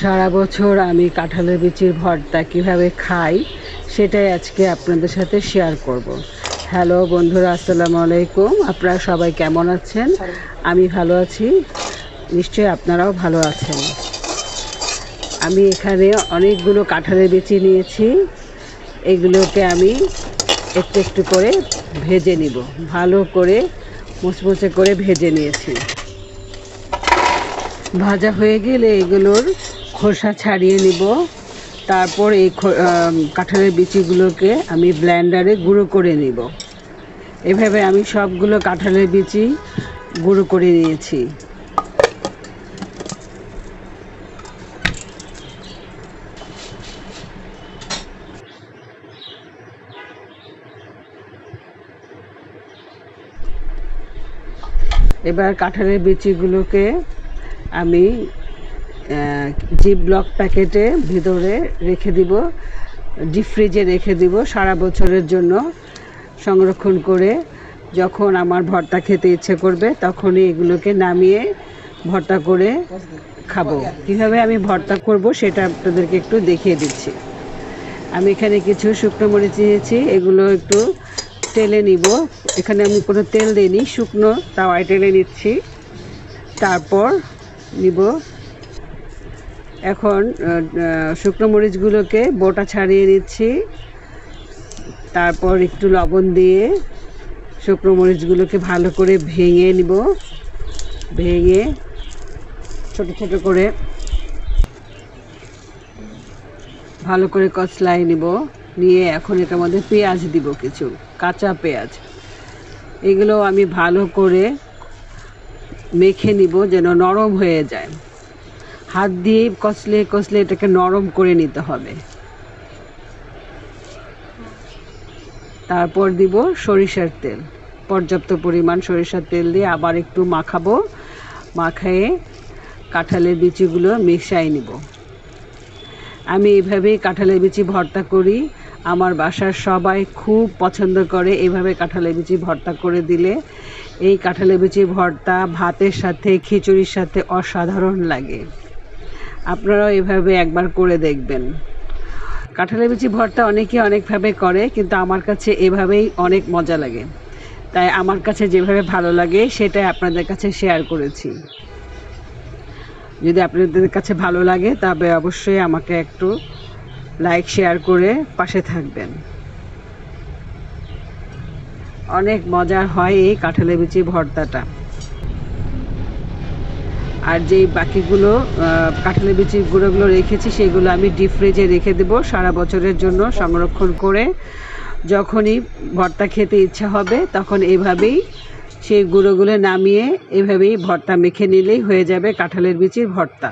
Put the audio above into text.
সারা বছর আমি কাঁঠালের বিচির ভর্তা কীভাবে খাই, সেটাই আজকে আপনাদের সাথে শেয়ার করব। হ্যালো বন্ধুরা, আসসালামু আলাইকুম। আপনারা সবাই কেমন আছেন? আমি ভালো আছি। নিশ্চয়ই আপনারাও ভালো আছেন। আমি এখানে অনেকগুলো কাঁঠালের বিচি নিয়েছি। এগুলোকে আমি একটু একটু করে ভেজে নিব। ভালো করে মুচমুচে করে ভেজে নিয়েছি। ভাজা হয়ে গেলে এগুলোর খোসা ছাড়িয়ে নিব। তারপর এই কাঁঠালের বিচিগুলোকে আমি ব্লেন্ডারে গুঁড়ো করে নিব। এভাবে আমি সবগুলো কাঁঠালের বিচি গুঁড়ো করে নিয়েছি। এবার কাঁঠালের বিচিগুলোকে আমি জিপ ব্লক প্যাকেটে ভিতরে রেখে দিব ডিপ ফ্রিজে রেখে দিব সারা বছরের জন্য সংরক্ষণ করে। যখন আমার ভর্তা খেতে ইচ্ছে করবে, তখনই এগুলোকে নামিয়ে ভর্তা করে খাব। কীভাবে আমি ভর্তা করব সেটা আপনাদেরকে একটু দেখিয়ে দিচ্ছি। আমি এখানে কিছু শুকনো মরিচ নিয়েছি, এগুলো একটু তেলে নিব। এখানে আমি কোনো তেল দিইনি, শুকনো তাওয়ায় টেলে নিচ্ছি। তারপর নিব এখন শুকনো মরিচগুলোকে বোটা ছাড়িয়ে নিচ্ছি তারপর একটু লবণ দিয়ে শুকনো মরিচগুলোকে ভালো করে ভেঙে নিব। ভেঙে ছোট ছোট করে ভালো করে কচলাই নিব। নিয়ে এখন এটার মধ্যে পেঁয়াজ দিব কিছু, কাঁচা পেঁয়াজ। এগুলো আমি ভালো করে মেখে নিব যেন নরম হয়ে যায়। হাত দিয়ে কচলে কচলে এটাকে নরম করে নিতে হবে। তারপর দিব সরিষার তেল। পর্যাপ্ত পরিমাণ সরিষার তেল দিয়ে আবার একটু মাখাবো। মাখায়ে কাঁঠালের বিচিগুলো মিশাই নিব। আমি এইভাবেই কাঁঠালের বিচি ভর্তা করি। আমার বাসার সবাই খুব পছন্দ করে এইভাবে কাঁঠালের বিচি ভর্তা করে দিলে। এই কাঁঠালের বিচি ভর্তা ভাতের সাথে, খিচুড়ির সাথে অসাধারণ লাগে। আপনারাও এভাবে একবার করে দেখবেন। কাঁঠালের বিচি ভর্তা অনেকে অনেকভাবে করে, কিন্তু আমার কাছে এভাবেই অনেক মজা লাগে। তাই আমার কাছে যেভাবে ভালো লাগে, সেটাই আপনাদের কাছে শেয়ার করেছি। যদি আপনাদের কাছে ভালো লাগে, তবে অবশ্যই আমাকে একটু লাইক শেয়ার করে পাশে থাকবেন। অনেক মজার হয় এই কাঁঠালের বিচি ভর্তাটা। আর যেই বাকিগুলো কাঁঠালের বিচির গুঁড়োগুলো রেখেছি, সেগুলো আমি ডিপ ফ্রিজে রেখে দেবো সারা বছরের জন্য সংরক্ষণ করে। যখনই ভর্তা খেতে ইচ্ছা হবে, তখন এভাবেই সেই গুঁড়োগুলো নামিয়ে এভাবেই ভর্তা মেখে নিলেই হয়ে যাবে কাঁঠালের বিচির ভর্তা।